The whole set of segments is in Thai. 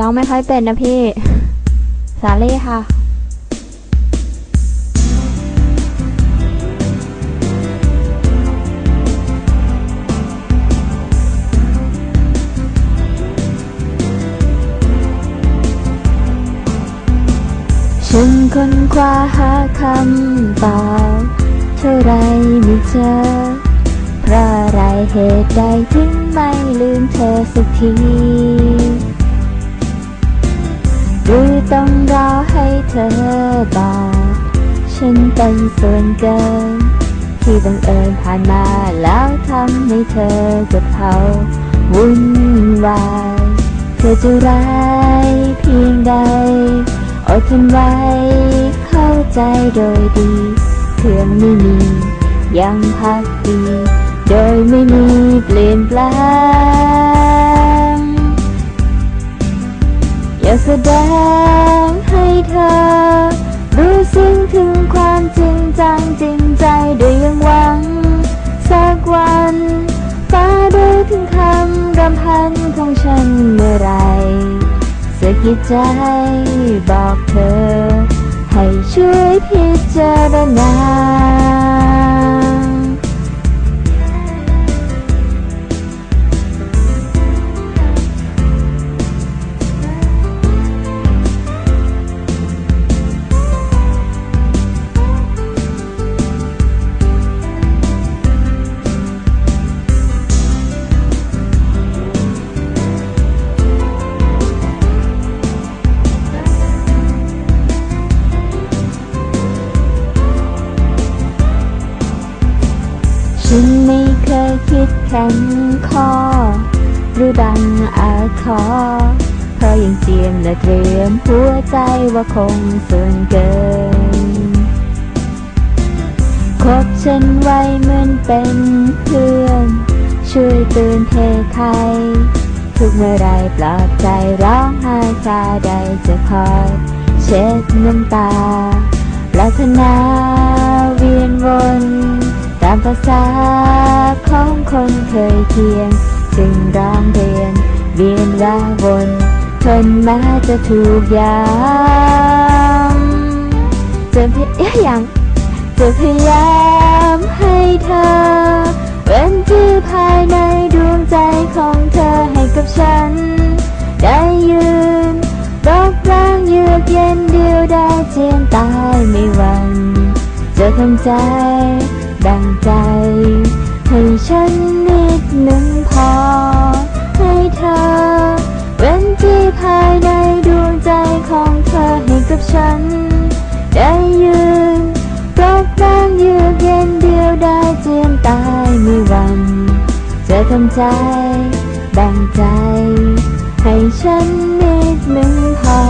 ร้องไม่ค่อยเป็นนะพี่ สาเล่ค่ะฉันค้นคว้าหาคำตอบเท่าไรไม่เจอ เพราะอะไรเหตุใดถึงไม่ลืมเธอสักที ต้องรอให้เธอบอก ฉันเป็นส่วนเกิน ที่บังเอิญผ่านมาแล้วทำให้เธอกับเขาวุ่นวายเธอจะร้ายเพียงใดอดทนไว้เข้าใจโดยดีเพื่อไม่มียังพักดี โดยไม่มีเปลี่ยนแปลง แสดงให้เธอ รู้ซึ้งถึงความจริงจังจริงใจโดยยังหวัง สักวันฟ้ารู้ถึงคำรำพันของฉันเมื่อไรสะกิดใจบอกเธอ ให้ช่วยพิจารณา คิดแข็งคอ หรือดังอาคอ เพราะยังเตรียมและเตรียมหัวใจว่าคงส่วนเกินคบฉันไว้เหมือนเป็นเพื่อน ช่วยตือนเพไทย ทุกเมื่อไรปลอบใจร้องไห้คาใดจะคอยเช็ดน้ำตาปรารถนาเวียนวนามภาษาของคนเคยเคียง จึงร้องเรียนเวียนว่าวนทนแม้จะถูกยามจะพยายามจะพยายามให้เธอเป็นที่ภายในดวงใจของเธอให้กับฉัน ได้ยืนรบร่างเยือกเย็นเดียวได้เจียนตายไม่หวันจะทำใจ ดังใจ ให้ฉันนิดหนึ่งพอ ให้เธอเป็นที่ภายในดวงใจของเธอให้กับฉัน ได้ยืนรบร่างยือกเย็นเดียวได้เจียนตายไม่หวันจะทำใจดังใจ ให้ฉันนิดหนึ่งพอ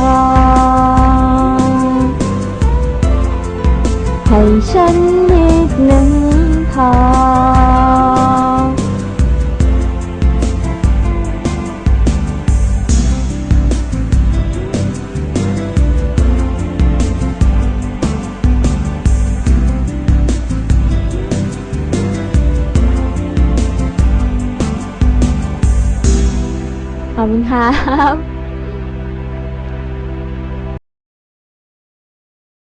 ให้ฉันนิดหนึ่ง พอขอบคุณครับ